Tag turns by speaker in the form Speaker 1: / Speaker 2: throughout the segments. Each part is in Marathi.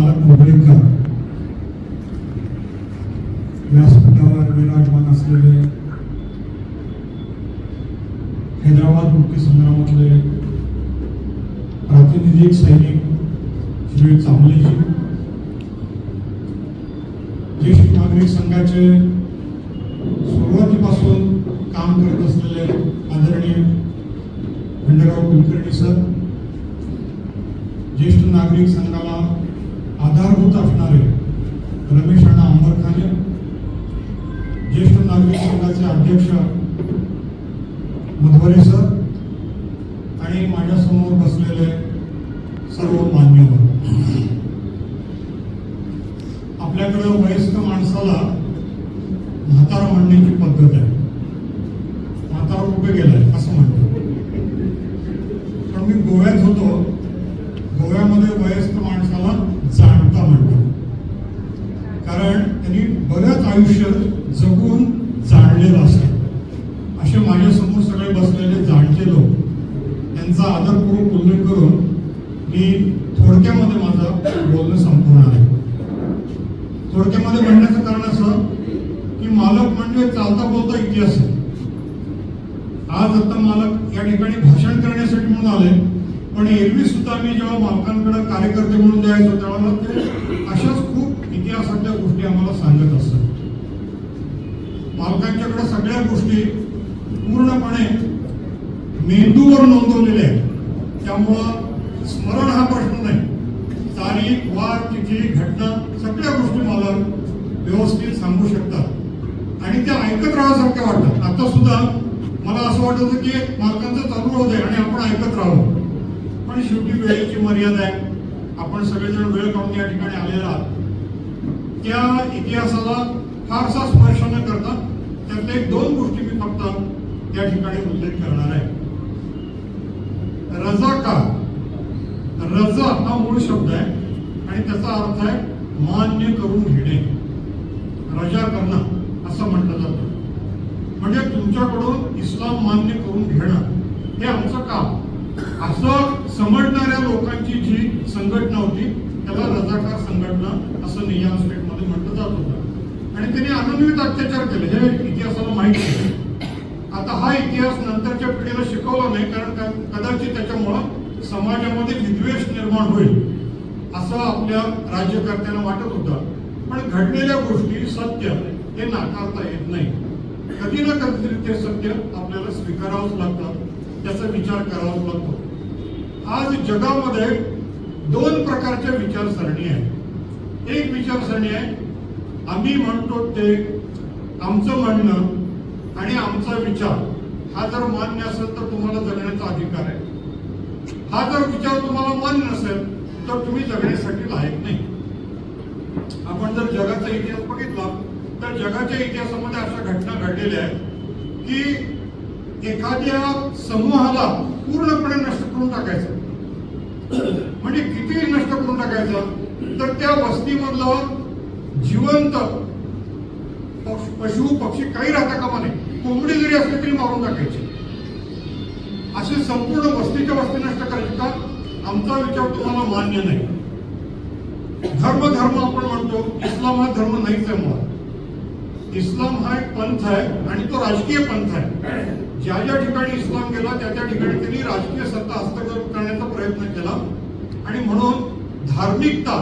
Speaker 1: मालक मोगरेकर व्यासपीठावर विराजमान असलेले हैदराबाद मुक्ती संग्रामातले प्रातिनिधिक सैनिक श्री चांबलेजी ज्येष्ठ नागरिक संघाचे सुरुवातीपासून काम करत असलेले आदरणीय खंडेराव कुलकर्णी सर ज्येष्ठ नागरिक संघाला आधारभूत असणारे रमेश अण्णा अंबरखाने ज्येष्ठ नागरिक संघाचे अध्यक्ष मधवरे सर आणि माझ्यासमोर बसलेले सर्व मान्यवर. आपल्याकडे वयस्क माणसाला म्हातारा म्हणण्याची पद्धत आहे म्हातारा कुठे गेलाय असं म्हणतो पण मी गोव्यात होतो गोव्यामध्ये वयस्क माणसाला जाणता म्हणतात कारण त्यांनी बरंच आयुष्य जगून जाणलेलं असतं असे माझ्यासमोर सगळे बसलेले जाणते लोक त्यांचा आदरपूर्वक उल्लेख करून मी थोडक्यामध्ये माझं बोलणं संपवणार आहे थोडक्यामध्ये म्हणण्याचं कारण असं की मालक म्हणजे चालता बोलता इतिहास. आहे आज आता मालक या ठिकाणी भाषण करण्यासाठी म्हणून आले. पण एरवी सुद्धा मी जेव्हा मालकांकडे कार्यकर्ते म्हणून द्यायचो त्यावेळेला ते अशाच खूप इतिहासातल्या गोष्टी आम्हाला सांगत असतात मालकांच्याकडे सगळ्या गोष्टी पूर्णपणे मेंदूवर नोंदवलेल्या आहेत. त्यामुळं स्मरण हा प्रश्न नाही. तारीख वार तिथी घटना सगळ्या गोष्टी मला व्यवस्थित सांगू शकतात. आणि त्या ऐकत राहासारख्या वाटतात आता सुद्धा मला असं वाटत होतं की मालकांचं चालू होत आहे आणि आपण ऐकत राहू पण शेवटी वेळेची मर्यादा आहे. आपण सगळेजण वेळ काढून या ठिकाणी आलेला आहात. त्या इतिहासाला फारसा स्पर्श न करता त्यातल्या एक दोन गोष्टी मी फक्त या ठिकाणी उल्लेख करणार आहे. रजा का? रजा हा मूळ शब्द आहे आणि त्याचा अर्थ आहे मान्य करून घेणे. रजा करणं. असं म्हटलं जातं. म्हणजे तुमच्याकडून इस्लाम मान्य करून घेणं हे आमचं काम. असं समजणाऱ्या लोकांची जी संघटना होती त्याला रजाकार संघटना असं नियम स्टेटमध्ये म्हटलं जात होतं. आणि त्यांनी अनन्वित अत्याचार केले. हे इतिहासाला माहिती आहे. आता हा इतिहास नंतरच्या पिढीला शिकवला नाही कारण कदाचित त्याच्यामुळं समाजामध्ये विद्वेष निर्माण होईल असं आपल्या राज्यकर्त्यांना वाटत होतं. पण घडलेल्या गोष्टी सत्य. हे नाकारता येत नाही. कधी ना कधीतरी ते सत्य आपल्याला स्वीकारावंच लागतं त्याचा विचार करावाच लागतो. आज जगामध्ये दोन प्रकारच्या विचारसरणी आहेत. एक विचारसरणी आहे आम्ही म्हणतो ते आमचं म्हणणं आणि आमचा विचार. हा जर मान्य असेल तर तुम्हाला जगण्याचा अधिकार आहे. हा जर विचार तुम्हाला मान्य नसेल तर तुम्ही जगण्यासाठी लायक नाही. आपण जर जगाचा इतिहास बघितला तर जगाच्या इतिहासामध्ये अशा घटना घडलेल्या आहेत की एखाद्या समूहाला पूर्णपणे नष्ट करून टाकायचं. म्हणजे किती नष्ट करून टाकायचं तर त्या वस्तीमधलं जिवंत पशु पक्षी काही राहता कामा नाही कोंबडी जरी असली तरी मारून टाकायची. अशी संपूर्ण वस्तीच्या वस्ती नष्ट करायची का? आमचा विचार तुम्हाला मान्य नाही. धर्म धर्म आपण म्हणतो. इस्लाम हा धर्म नाहीच आहे मला इस्लाम हा एक पंथ आहे आणि तो राजकीय पंथ आहे. ज्या ज्या ठिकाणी इस्लाम गेला त्या त्या ठिकाणी त्यांनी राजकीय सत्ता हस्तगत करण्याचा प्रयत्न केला. आणि म्हणून धार्मिकता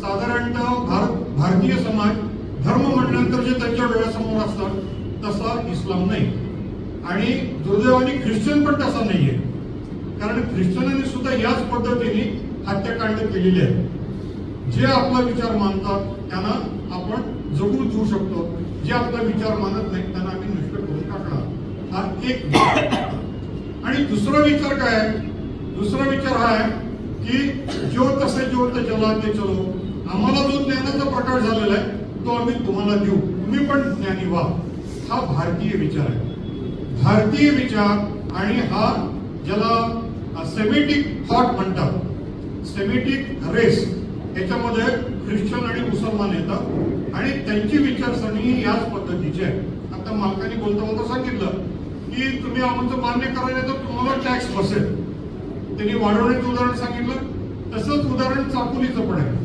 Speaker 1: साधारणतः भारत भारतीय समाज धर्म म्हटल्यानंतर जे त्यांच्या डोळ्यासमोर असतात तसा इस्लाम नाही. आणि दुर्दैवाने ख्रिश्चन पण तसा नाहीये. कारण ख्रिश्चनांनी सुद्धा याच पद्धतीने हत्याकांड केलेली आहे जे आपला विचार मानतात त्यांना आपण जगून घेऊ शकतो. जे आपला विचार मानत नाही त्यांना आम्ही नष्ट करून टाकणार. हा एक विचार. आणि दुसरा विचार काय आहे? दुसरा विचार हा आहे की जो तसे जो ते चला ते चलो. आम्हाला जो ज्ञानाचा प्रकाश झालेला आहे तो आम्ही तुम्हाला देऊ. तुम्ही पण ज्ञानी व्हा. हा भारतीय विचार आहे. भारतीय विचार आणि हा ज्याला सेमेटिक थॉट म्हणतात. सेमेटिक रेस याच्यामध्ये ख्रिश्चन आणि मुसलमान येतात आणि त्यांची विचारसरणी ही याच पद्धतीची आहे. आता मालकाने बोलता बोलता सांगितलं की तुम्ही आमचं मान्य करायला तर तुम्हाला टॅक्स बसेल. त्यांनी वाढवण्याचं उदाहरण सांगितलं. तसंच उदाहरण चापोलीचं पण आहे.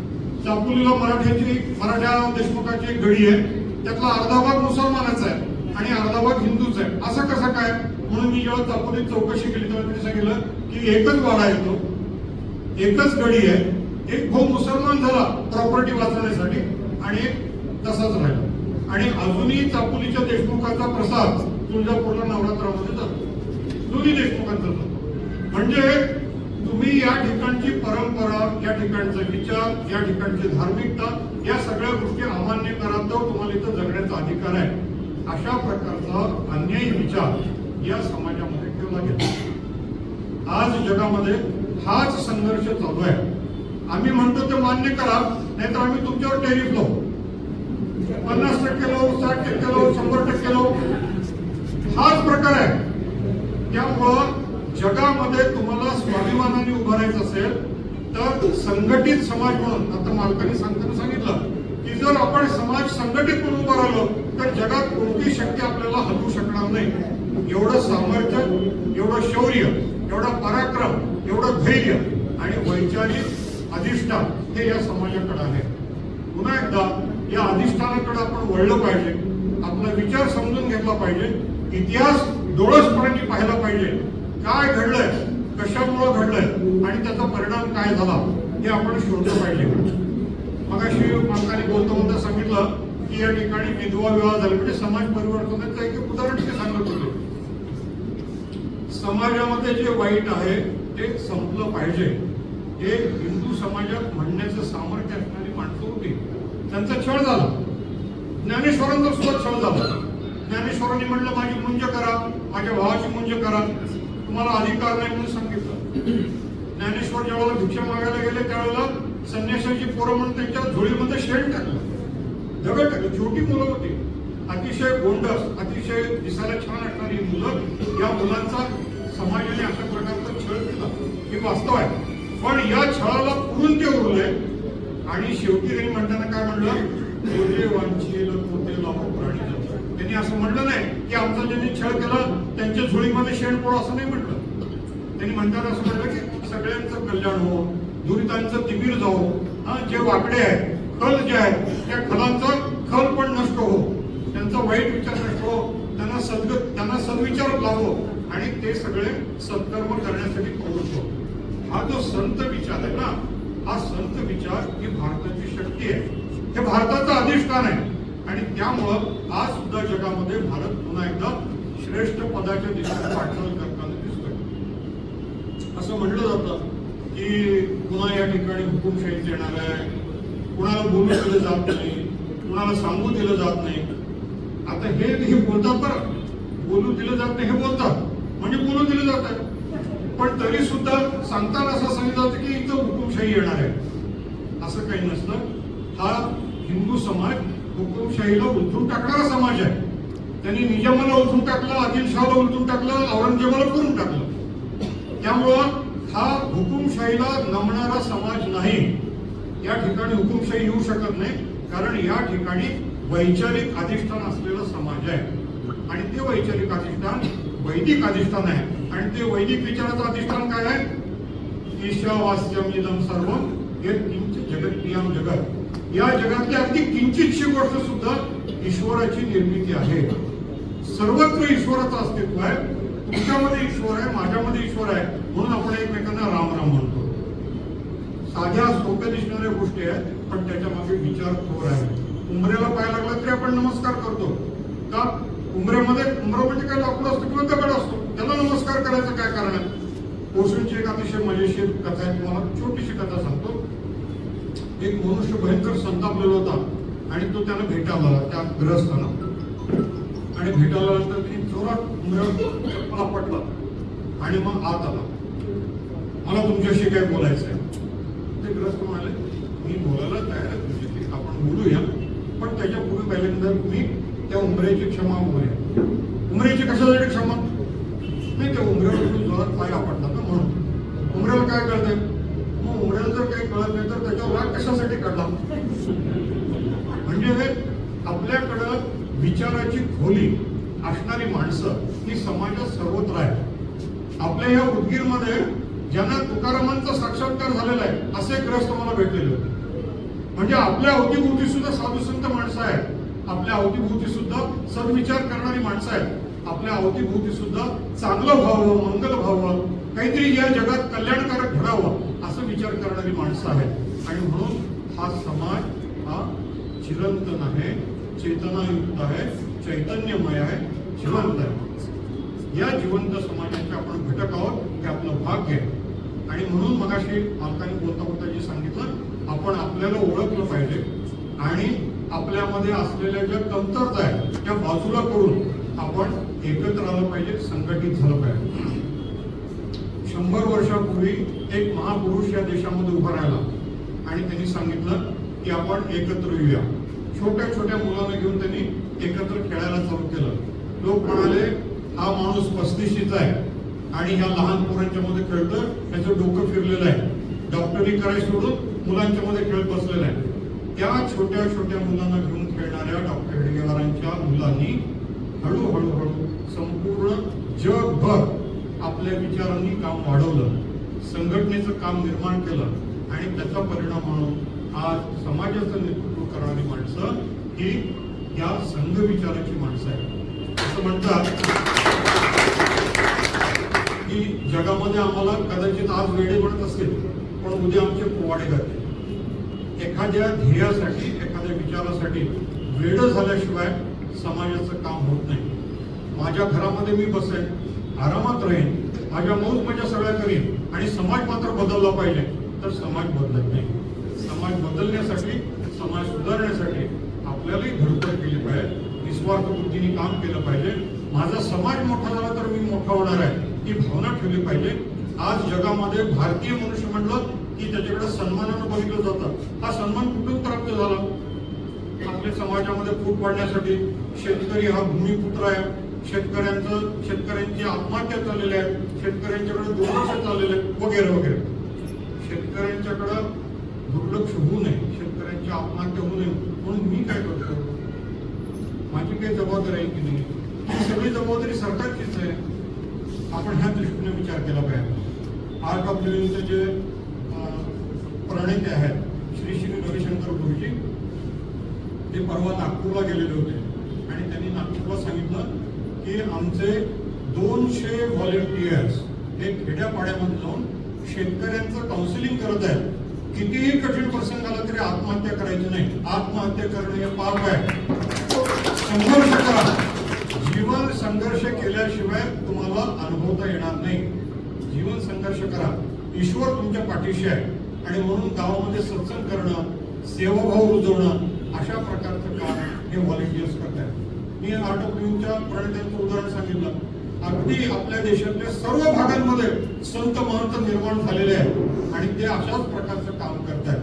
Speaker 1: चापोलीला मराठ्याची मराठ्या देशमुखाची एक गडी आहे. त्यातला अर्धा भाग मुसलमानाचा आहे आणि अर्धा भाग हिंदूचा आहे. असं कसं काय? म्हणून मी जेव्हा चापोलीत चौकशी केली तेव्हा त्यांनी सांगितलं की एकच वाडा येतो. एकच गडी आहे. एक भाऊ मुसलमान झाला प्रॉपर्टी वाचवण्यासाठी. आणि एक तसाच राहिला. आणि अजूनही चापोलीच्या देशमुखाचा प्रसाद तुळजापूरला नवरात्रामध्ये जातो. दोन्ही देशमुखांचा जातो म्हणजे तुम्ही या ठिकाणची परंपरा या ठिकाणचा विचार या ठिकाणची धार्मिकता या सगळ्या गोष्टी अमान्य करा तर तुम्हाला इथं जगण्याचा अधिकार आहे. अशा प्रकारचा अन्यायी विचार या समाजामध्ये ठेवला गेला. आज जगामध्ये हाच संघर्ष चालू आहे. आम्ही म्हणतो ते मान्य करा नाहीतर आम्ही तुमच्यावर टेरिफ लावू. पन्नास टक्के लावू साठ टक्के लावू शंभर टक्के लावू. हाच प्रकार आहे. त्यामुळं जगामध्ये तुम्हाला स्वाभिमानाने उभं राहायचं असेल तर संघटित समाज म्हणून आता मालकाने सांगताना सांगितलं की जर आपण समाज संघटित म्हणून उभं राहिलो तर जगात कोणती शक्ती आपल्याला हलवू शकणार नाही. एवढं सामर्थ्य एवढं शौर्य एवढा पराक्रम एवढं धैर्य आणि वैचारिक अधिष्ठान हे या समाजाकडे आहे. पुन्हा एकदा या अधिष्ठानाकडे आपण वळलं पाहिजे. आपला विचार समजून घेतला पाहिजे. इतिहास डोळसपणाने पाहायला पाहिजे. काय घडलंय? कशामुळं घडलंय? आणि त्याचा परिणाम काय झाला? हे आपण शोधलं पाहिजे. मग अशी मालकाने बोलतो सांगितलं की या ठिकाणी विधवा विवाह झाले. म्हणजे समाज परिवर्तनाचं एक उदाहरण ते सांगत होते. समाजामध्ये जे वाईट आहे ते संपलं पाहिजे. हे हिंदू समाजात म्हणण्याचं सामर्थ्य असणारी माणसं होती. त्यांचा छळ झाला. ज्ञानेश्वरांचा सुद्धा छळ झाला. ज्ञानेश्वरांनी म्हटलं माझी मुंज करा माझ्या भावाची मुंज करा. तुम्हाला अधिकार नाही म्हणून सांगितलं. ज्ञानेश्वर ज्यावेळेला भिक्षा मागायला गेले त्यावेळेला संन्याशाची पोरं म्हणून त्यांच्या झोळीमध्ये शेण टाकलं. दगड टाकलं. छोटी मुलं होती. अतिशय गोंडस अतिशय दिसायला छान असणारी मुलं या मुलांचा समाजाने अशा प्रकारचा छळ केला. हे वास्तव आहे. पण या छळाला पुरून ते उरले. आणि शेवटी त्यांनी म्हणताना काय म्हणलं? कोरे वांछेल कोते लावो प्राणी त्यांनी असं म्हणलं नाही की आमचा ज्यांनी छळ केला त्यांच्या झोळीमध्ये शेण पोळ असं नाही म्हटलं. त्यांनी म्हणताना असं म्हटलं की सगळ्यांचं कल्याण हो दुरितांचं तिबीर जाओ हा जे वाकडे आहेत खल जे आहेत त्या खलांचं खल पण नष्ट हो. त्यांचा वाईट विचार नष्ट हो. त्यांना सद्ग त्यांना सद्विचार लावो. आणि ते सगळे सत्कर्म करण्यासाठी प्रवृत्त हो. हा जो संत विचार आहे ना हा संत विचार ही भारताची शक्ती आहे. हे भारताचं अधिष्ठान आहे. आणि त्यामुळं आज सुद्धा जगामध्ये भारत पुन्हा एकदा श्रेष्ठ पदाच्या दिशेने वाटचाल करताना दिसतोय. असं म्हटलं जातं की पुन्हा या ठिकाणी हुकुमशाही येणार आहे. कुणाला बोलू दिलं जात नाही. कुणाला सांगू दिलं जात नाही. आता हे हे बोलतात बरं. बोलू दिलं जात नाही हे बोलतात. म्हणजे बोलू दिलं जात आहे. पण तरी सुद्धा सांगताना असं सांगितलं होतं की इथं हुकुमशाही येणार आहे. असं काही नसतं. हा हिंदू समाज हुकुमशाहीला उलथून टाकणारा समाज आहे. त्यांनी निजामाला उलथून टाकलं आदिलशहाला उलथून टाकलं औरंगजेबाला करून टाकलं. त्यामुळं हा हुकुमशाहीला नमणारा समाज नाही. या ठिकाणी हुकुमशाही येऊ शकत नाही. कारण या ठिकाणी वैचारिक अधिष्ठान असलेला समाज आहे. आणि ते वैचारिक अधिष्ठान वैदिक अधिष्ठान आहे. आणि ते वैदिक विचाराचं अधिष्ठान काय आहे? ईशावास्यम इदम सर्व हे जगत जगत्रियम जगत. या जगातली अगदी किंचितशी गोष्ट सुद्धा ईश्वराची निर्मिती आहे. सर्वत्र ईश्वराचं अस्तित्व आहे. तुमच्यामध्ये ईश्वर आहे माझ्यामध्ये ईश्वर आहे म्हणून आपण एकमेकांना राम राम म्हणतो. साध्या सोप्या दिसणाऱ्या गोष्टी आहेत पण त्याच्यामागे विचार थोर आहे. उंबऱ्याला पाय लागला तरी आपण नमस्कार करतो. का? उमरेमध्ये उंबरा म्हणजे काय? लाकूड असतो किंवा दगड असतो? त्याला नमस्कार करायचं काय कारण आहे? कोसळीची एक अतिशय मजेशीर कथा आहे. तुम्हाला छोटीशी कथा सांगतो. एक मनुष्य भयंकर संतापलेला होता आणि तो त्याला भेटायला आला त्या ग्रहस्थाना आणि भेटायला नंतर त्यांनी जोरात मला पटला आणि मग आत आला. मला तुमच्याशी काय बोलायचं आहे? ते ग्रस्त म्हणाले मी बोलायला तयार आहे तुमच्याशी आपण बोलूया. पण त्याच्यापूर्वी पहिल्यांदा तुम्ही त्या उमऱ्याची क्षमा होऊया उमऱ्याची कशासाठी क्षमा? नाही ते उमऱ्यावर जोरात पाय आपटला ना म्हणून. उमऱ्याला काय कळतंय? मग उमऱ्याला जर काही कळत नाही तर त्याच्यावर राग कशासाठी काढला? म्हणजे आपल्याकडं विचाराची खोली असणारी माणसं ही समाजात सर्वत्र आहे आपल्या या उदगीरमध्ये ज्यांना तुकारामांचा साक्षात्कार झालेला आहे असे ग्रस्त मला भेटलेले होते. म्हणजे आपल्या अवतीभोवती सुद्धा साधुसंत माणसं आहेत. आपल्या अवतीभोवती सुद्धा सद्विचार करणारी माणसं आहेत. आपल्या अवतीभोवती सुद्धा चांगलं व्हावं मंगल व्हावं काहीतरी या जगात कल्याणकारक घडावं असं विचार करणारी माणसं आहेत. आणि म्हणून हा समाज हा चिरंतन आहे चेतनायुक्त आहे चैतन्यमय आहे जिवंत आहे. या जिवंत समाजाचे आपण घटक आहोत हे आपलं भाग्य आहे. आणि म्हणून मगाशी मालकाने बोलता बोलता जे सांगितलं आपण आपल्याला ओळखलं पाहिजे. आणि आपल्यामध्ये असलेल्या ज्या कमतरता आहेत त्या बाजूला करून आपण एकत्र आलं पाहिजे संघटित झालं पाहिजे. शंभर वर्षापूर्वी एक महापुरुष या देशामध्ये उभा राहिला आणि त्यांनी सांगितलं की आपण एकत्र येऊया. छोट्या छोट्या मुलांना घेऊन त्यांनी एकत्र खेळायला चालू केलं. लोक म्हणाले हा माणूस पस्तीशीचा आहे आणि ह्या लहान पोरांच्या मध्ये खेळतं त्याचं डोकं फिरलेलं आहे. डॉक्टरी करायला सोडून मुलांच्या मध्ये खेळत बसलेला आहे. त्या छोट्या छोट्या मुलांना घेऊन खेळणाऱ्या डॉक्टर हेडगेवारांच्या मुलांनी हळूहळू हळू संपूर्ण जगभर आपल्या विचारांनी काम वाढवलं संघटनेचं काम निर्माण केलं आणि त्याचा परिणाम म्हणून आज समाजाचं नेतृत्व करणारी माणसं ही या संघ विचाराची माणसं आहेत. असं म्हणतात की जगामध्ये आम्हाला कदाचित आज वेळे म्हणत असतील पण उद्या आमचे पोवाडे जाते एखाद्या ध्येयासाठी एखाद्या विचारासाठी वेड झाल्याशिवाय समाजाचं काम होत नाही. माझ्या घरामध्ये मी बसेन आरामात राहीन माझ्या मौज मजा सगळ्या करीन आणि समाज मात्र बदलला पाहिजे. तर समाज बदलत नाही. समाज बदलण्यासाठी समाज सुधारण्यासाठी आपल्यालाही धडपड केली पाहिजे. निस्वार्थ बुद्धीने काम केलं पाहिजे. माझा समाज मोठा झाला तर मी मोठा होणार आहे ही भावना ठेवली पाहिजे. आज जगामध्ये भारतीय मनुष्य म्हटलं की त्याच्याकडे सन्मानानं बघितलं जातं. हा सन्मान कुठून प्राप्त झाला? आपल्या समाजामध्ये फूट पाडण्यासाठी शेतकरी हा भूमिपुत्र आहे. शेतकऱ्यांचं शेतकऱ्यांची आत्महत्या चाललेल्या आहेत शेतकऱ्यांच्याकडे दुर्लक्ष चाललेलं आहे. वगैरे वगैरे. शेतकऱ्यांच्याकडं दुर्लक्ष होऊ नये. शेतकऱ्यांची आत्महत्या होऊ नये. म्हणून मी काय करतो माझी काही जबाबदारी आहे की नाही? ही सगळी जबाबदारी सरकारचीच आहे. आपण ह्या दृष्टीने विचार केला पाहिजे. आर्ट ऑफ लिव्हिंगचे जे प्रणेते आहेत श्री श्री रविशंकर गुरुजी ते परवा नागपूरला गेलेले होते. आणि त्यांनी नागपूरला सांगितलं की आमचे दोनशे व्हॉलेंटियर्स हे खेड्यापाड्यामध्ये जाऊन शेतकऱ्यांचं काउन्सिलिंग करत आहेत. कितीही कठीण प्रसंग आला तरी आत्महत्या करायची नाही. आत्महत्या करणे हे पाप आहे. संघर्ष करा जीवन संघर्ष केल्याशिवाय तुम्हाला अनुभवता येणार नाही. जीवन संघर्ष करा. ईश्वर तुमच्या पाठीशी आहे. आणि म्हणून गावामध्ये सत्संग करणं सेवाभाव रुजवणं अशा प्रकारचं काम हे व्हॉलेंटियर्स करतात मी आर्ट ऑफ लिव्हिंगच्या प्रणितांचं उदाहरण सांगितलं. अगदी आपल्या देशातल्या सर्व भागांमध्ये संत महंत निर्माण झालेले आहेत आणि ते अशाच प्रकारचं काम करतात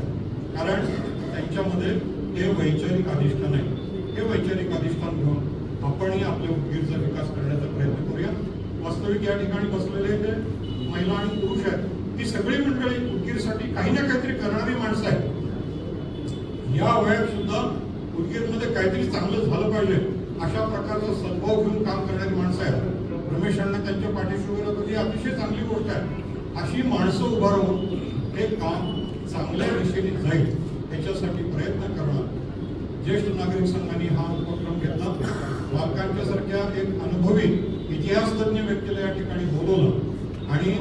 Speaker 1: कारण त्यांच्यामध्ये हे वैचारिक अधिष्ठान आहे. हे वैचारिक अधिष्ठान घेऊन आपणही आपल्या उदगीरचा विकास करण्याचा प्रयत्न करूया. वास्तविक या ठिकाणी बसलेले ते महिला आणि पुरुष आहेत ती सगळी मंडळी उदगीरसाठी काही ना काहीतरी करणारी माणसं आहेत. या वयात सुद्धा उदगीरमध्ये काहीतरी चांगलं झालं पाहिजे. अशा प्रकारचा सद्भाव घेऊन काम करणारी माणसं आहेत. रमेश अण्णा त्यांच्या पाठीशी उभे राहतो ही अतिशय चांगली गोष्ट आहे. अशी माणसं उभं राहून हे काम चांगल्या दिशेने जाईल याच्यासाठी प्रयत्न करणं ज्येष्ठ नागरिक संघाने हा उपक्रम घेतला. बालकांच्या सारख्या एक अनुभवी इतिहास तज्ञ व्यक्तीला या ठिकाणी बोलवलं आणि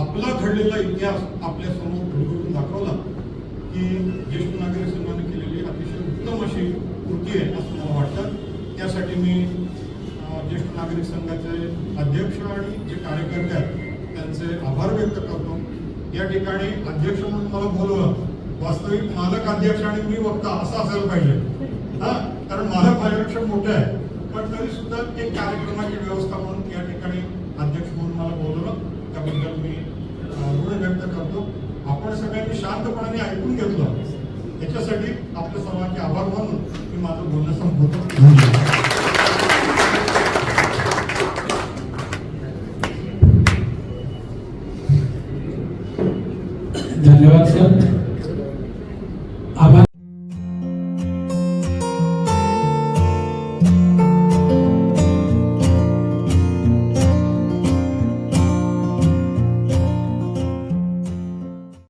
Speaker 1: आपला घडलेला इतिहास आपल्यासमोर घडघडून दाखवला. ही ज्येष्ठ नागरिक सन्मान केलेली अतिशय उत्तम अशी कृती आहे असं मला वाटतं. त्यासाठी मी ज्येष्ठ नागरिक संघाचे अध्यक्ष आणि जे कार्यकर्ते आहेत त्यांचे आभार व्यक्त करतो. या ठिकाणी अध्यक्ष म्हणून मला बोलवलं. वास्तविक मालक अध्यक्ष आणि मी वक्ता असं असायला पाहिजे. हा कारण मालक माझ्यापेक्षा मोठं आहे पण तरी सुद्धा एक कार्यक्रमाची व्यवस्था म्हणून या ठिकाणी अध्यक्ष म्हणून मला बोलवलं. त्याबद्दल मी ऋण व्यक्त करतो. आपण सगळ्यांनी शांतपणाने ऐकून घेतलं. याच्यासाठी आपल्या सर्वांचे आभार मानून मी माझं बोलणं संपवतो. धन्यवाद